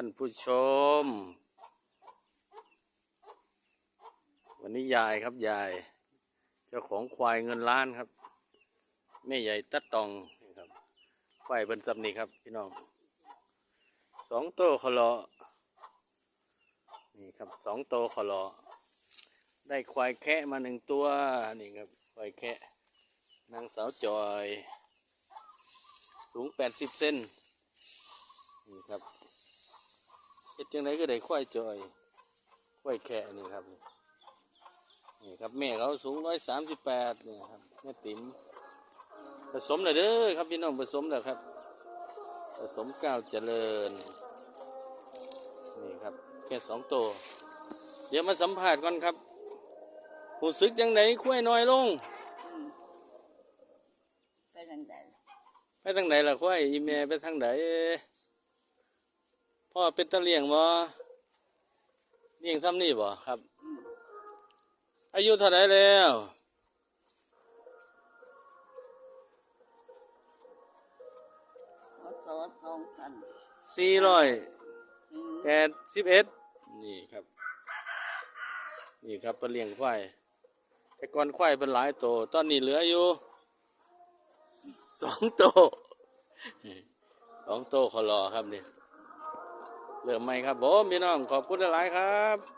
ท่านผู้ชม วันนี้ยายครับยาย เจ้าของควายเงินล้านครับแม่ใหญ่ตัดตองนี่ครับควายเป็นสำนีครับพี่น้องสองโตขลอนี่ครับสองโตขลอได้ควายแคะมาหนึ่งตัวนี่ครับควายแคะนางสาวจอย สูงแปดสิบเซนนี่ครับ เฮ็ดจังไดก็ได้ควายจอยควายแคะนี่ครับ นี่ครับแม่เขาสูงร้อยสามสิบแปดนี่ครับแม่ติ๋มผสมเลยเด้อครับพี่น้องผสมแล้วครับผสมก้าวเจริญ นี่ครับแค่สองตัว เดี๋ยวมาสัมผัสก่อนครับหูซึกจังไดคุ้ยน้อยลงอืมไปทางใดไปทางไหนล่ะคุ้ยอีเมไปทางไหน พ่อเป็นตะเลียงบ่เลี้ยงซ้ำนี่บ่ครับอืมอายุเท่าไหรแล้วเขาสอนตรงกันสี่ร้อยอืมแปดสิบเอ็ดนี่ครับ นี่ครับเป็นเลี้ยงควายแต่ก่อนควายเป็นหลายโตวตอนนี้เหลืออยู่สองโตวสองโตวเขารอครับนี่ เริ่มไหมครับผมพี่น้องขอบคุณหลายครับ